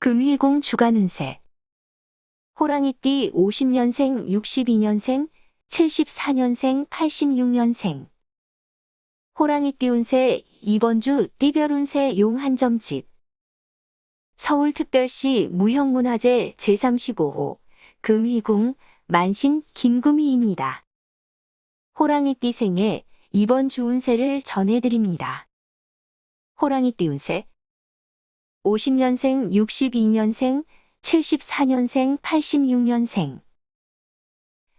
금희공 주간운세 호랑이띠 50년생, 62년생, 74년생, 86년생 호랑이띠 운세 이번 주 띠별 운세 용 한 점집 서울특별시 무형문화재 제35호 금희궁 만신 김금희입니다. 호랑이띠 생에 이번 주 운세를 전해드립니다. 호랑이띠 운세 50년생, 62년생, 74년생, 86년생.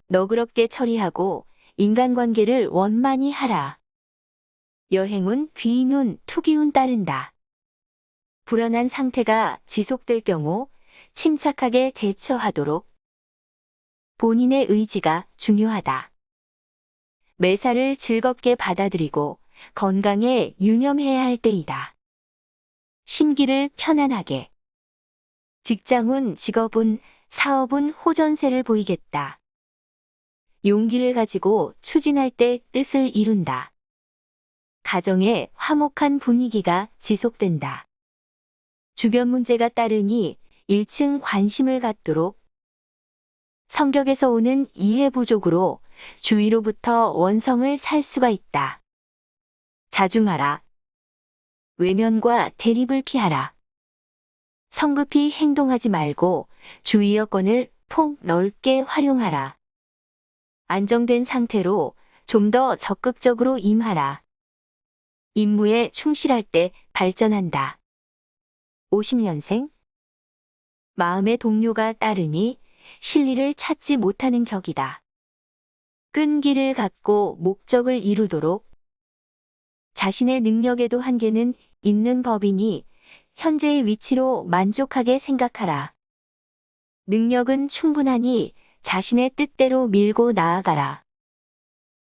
너그럽게 처리하고 인간관계를 원만히 하라. 여행운 귀인운, 투기운 따른다. 불안한 상태가 지속될 경우 침착하게 대처하도록 본인의 의지가 중요하다. 매사를 즐겁게 받아들이고 건강에 유념해야 할 때이다. 심기를 편안하게. 직장운, 직업운, 사업운 호전세를 보이겠다. 용기를 가지고 추진할 때 뜻을 이룬다. 가정에 화목한 분위기가 지속된다. 주변 문제가 따르니 1층 관심을 갖도록 성격에서 오는 이해 부족으로 주위로부터 원성을 살 수가 있다. 자중하라. 외면과 대립을 피하라. 성급히 행동하지 말고 주위 여건을 폭 넓게 활용하라. 안정된 상태로 좀 더 적극적으로 임하라. 임무에 충실할 때 발전한다. 50년생 마음의 동료가 따르니 실리를 찾지 못하는 격이다. 끈기를 갖고 목적을 이루도록 자신의 능력에도 한계는 있는 법이니 현재의 위치로 만족하게 생각하라. 능력은 충분하니 자신의 뜻대로 밀고 나아가라.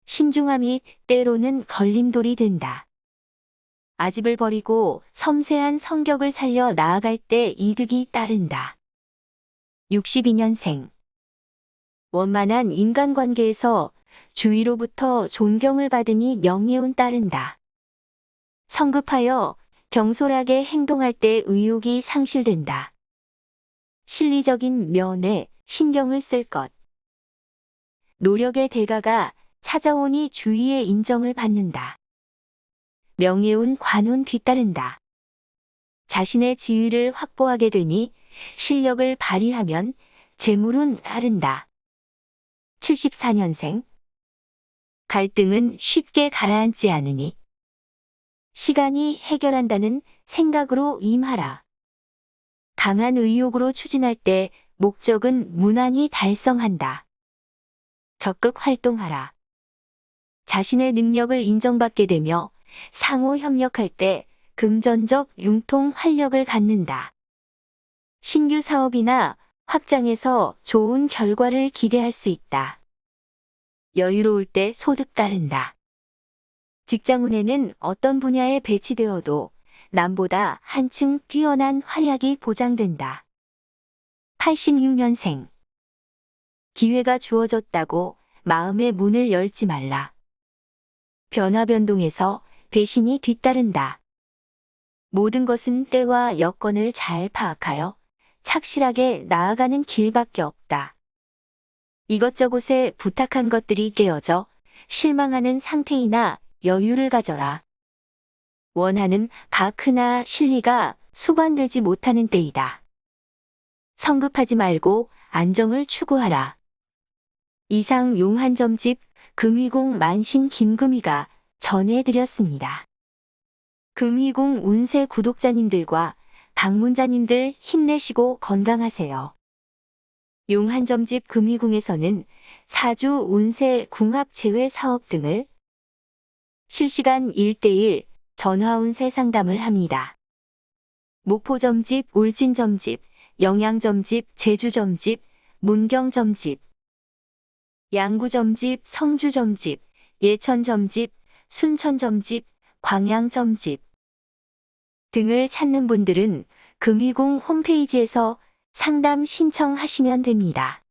신중함이 때로는 걸림돌이 된다. 아집을 버리고 섬세한 성격을 살려 나아갈 때 이득이 따른다. 62년생 원만한 인간관계에서 주위로부터 존경을 받으니 명예운 따른다. 성급하여 경솔하게 행동할 때 의욕이 상실된다. 실리적인 면에 신경을 쓸 것. 노력의 대가가 찾아오니 주위의 인정을 받는다. 명예운 관운 뒤따른다. 자신의 지위를 확보하게 되니 실력을 발휘하면 재물은 따른다. 74년생 갈등은 쉽게 가라앉지 않으니 시간이 해결한다는 생각으로 임하라. 강한 의욕으로 추진할 때 목적은 무난히 달성한다. 적극 활동하라. 자신의 능력을 인정받게 되며 상호 협력할 때 금전적 융통 활력을 갖는다. 신규 사업이나 확장에서 좋은 결과를 기대할 수 있다. 여유로울 때 소득 따른다. 직장운에는 어떤 분야에 배치되어도 남보다 한층 뛰어난 활약이 보장된다. 86년생 기회가 주어졌다고 마음의 문을 열지 말라. 변화 변동에서 배신이 뒤따른다. 모든 것은 때와 여건을 잘 파악하여 착실하게 나아가는 길밖에 없다. 이것저것에 부탁한 것들이 깨어져 실망하는 상태이나 여유를 가져라. 원하는 바크나 실리가 수반되지 못하는 때이다. 성급하지 말고 안정을 추구하라. 이상 용한점집 금위공 만신 김금희가 전해드렸습니다. 금위공 운세 구독자님들과 방문자님들 힘내시고 건강하세요. 용한점집 금위궁에서는 사주 운세 궁합 제외 사업 등을 실시간 1대1 전화운세 상담을 합니다. 목포점집, 울진점집, 영양점집, 제주점집, 문경점집, 양구점집, 성주점집, 예천점집, 순천점집, 광양점집 등을 찾는 분들은 금위궁 홈페이지에서 상담 신청하시면 됩니다.